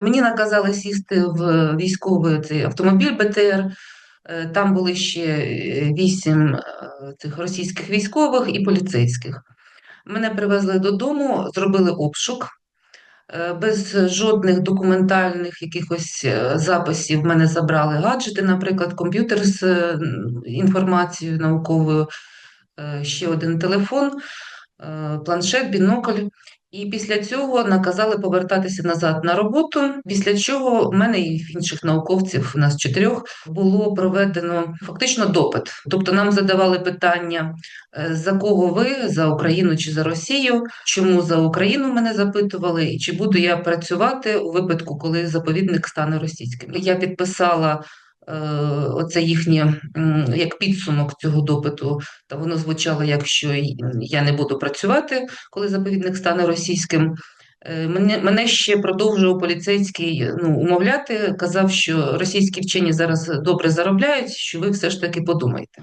Мені наказали сісти в військовий цей автомобіль БТР. Е, Там були ще е, вісім е, цих російських військових і поліцейських. Мене привезли додому, зробили обшук. Без жодних документальних якихось записів мене забрали гаджети, наприклад, комп'ютер з інформацією науковою, ще один телефон, планшет, бінокль. І після цього наказали повертатися назад на роботу. Після чого в мене і інших науковців, у нас чотирьох, було проведено фактично допит. Тобто нам задавали питання, е, за кого ви, за Україну чи за Росію, чому за Україну мене запитували, і чи буду я працювати у випадку, коли заповідник стане російським. Я підписала. Е, Оце їхнє як підсумок цього допиту, та воно звучало якщо я не буду працювати, коли заповідник стане російським. Е, Мене, мене ще продовжував поліцейський ну, умовляти, казав, що російські вчені зараз добре заробляють, що ви все ж таки подумайте.